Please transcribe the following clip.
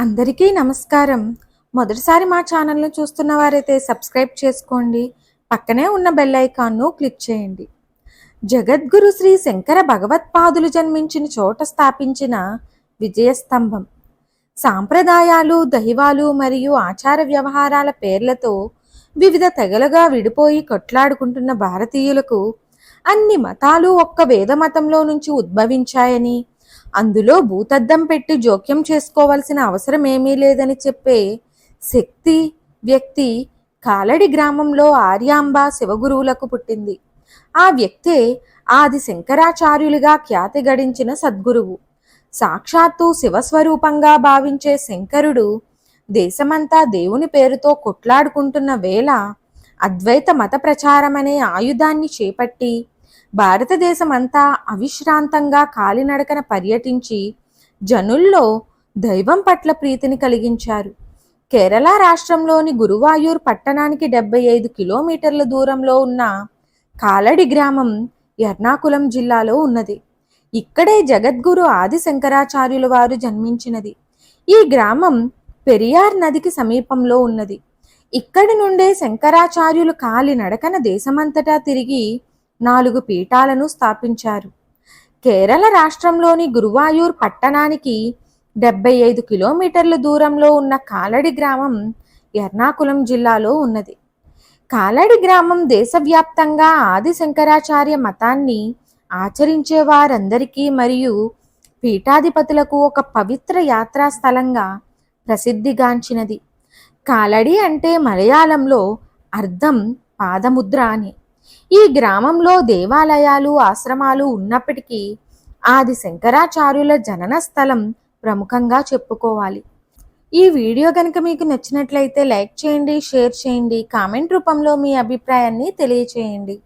అందరికీ నమస్కారం. మొదటిసారి మా ఛానల్ను చూస్తున్న వారైతే సబ్స్క్రైబ్ చేసుకోండి. పక్కనే ఉన్న బెల్ ఐకాన్ను క్లిక్ చేయండి. జగద్గురు శ్రీ శంకర భగవత్పాదులు జన్మించిన చోట స్థాపించిన విజయస్తంభం. సాంప్రదాయాలు దైవాలు మరియు ఆచార వ్యవహారాల పేర్లతో వివిధ తెగలుగా విడిపోయి కొట్లాడుకుంటున్న భారతీయులకు అన్ని మతాలు ఒక్క వేద మతంలో నుంచి ఉద్భవించాయని అందులో భూతద్దం పెట్టి జోక్యం చేసుకోవాల్సిన అవసరం ఏమీ లేదని చెప్పే శక్తి వ్యక్తి కాలడి గ్రామంలో ఆర్యాంబ శివగురువులకు పుట్టింది. ఆ వ్యక్తే ఆది శంకరాచార్యులుగా ఖ్యాతి గడించిన సద్గురువు. సాక్షాత్తు శివస్వరూపంగా భావించే శంకరుడు దేశమంతా దేవుని పేరుతో కొట్లాడుకుంటున్న వేళ అద్వైత మత ప్రచారమనే ఆయుధాన్ని చేపట్టి భారతదేశమంతా అవిశ్రాంతంగా కాలినడకన పర్యటించి జనుల్లో దైవం పట్ల ప్రీతిని కలిగించారు. కేరళ రాష్ట్రంలోని గురువాయూర్ పట్టణానికి డెబ్బై ఐదు కిలోమీటర్ల దూరంలో ఉన్న కాలడి గ్రామం ఎర్నాకుళం జిల్లాలో ఉన్నది. ఇక్కడే జగద్గురు ఆది శంకరాచార్యుల వారు జన్మించినది. ఈ గ్రామం పెరియార్ నదికి సమీపంలో ఉన్నది. ఇక్కడి నుండే శంకరాచార్యులు కాలి నడకన దేశమంతటా తిరిగి నాలుగు పీఠాలను స్థాపించారు. కేరళ రాష్ట్రంలోని గురువాయూర్ పట్టణానికి డెబ్బై ఐదు కిలోమీటర్ల దూరంలో ఉన్న కాలడి గ్రామం ఎర్నాకుళం జిల్లాలో ఉన్నది. కాలడి గ్రామం దేశవ్యాప్తంగా ఆది శంకరాచార్య మతాన్ని ఆచరించే వారందరికీ మరియు పీఠాధిపతులకు ఒక పవిత్ర యాత్రా స్థలంగా ప్రసిద్ధిగాంచినది. కాలడి అంటే మలయాళంలో అర్థం పాదముద్ర అని. ఈ గ్రామంలో దేవాలయాలు ఆశ్రమాలు ఉన్నప్పటికీ ఆది శంకరాచార్యుల జనన స్థలం ప్రముఖంగా చెప్పుకోవాలి. ఈ వీడియో కనుక మీకు నచ్చినట్లయితే లైక్ చేయండి షేర్ చేయండి కామెంట్ రూపంలో మీ అభిప్రాయాన్ని తెలియచేయండి.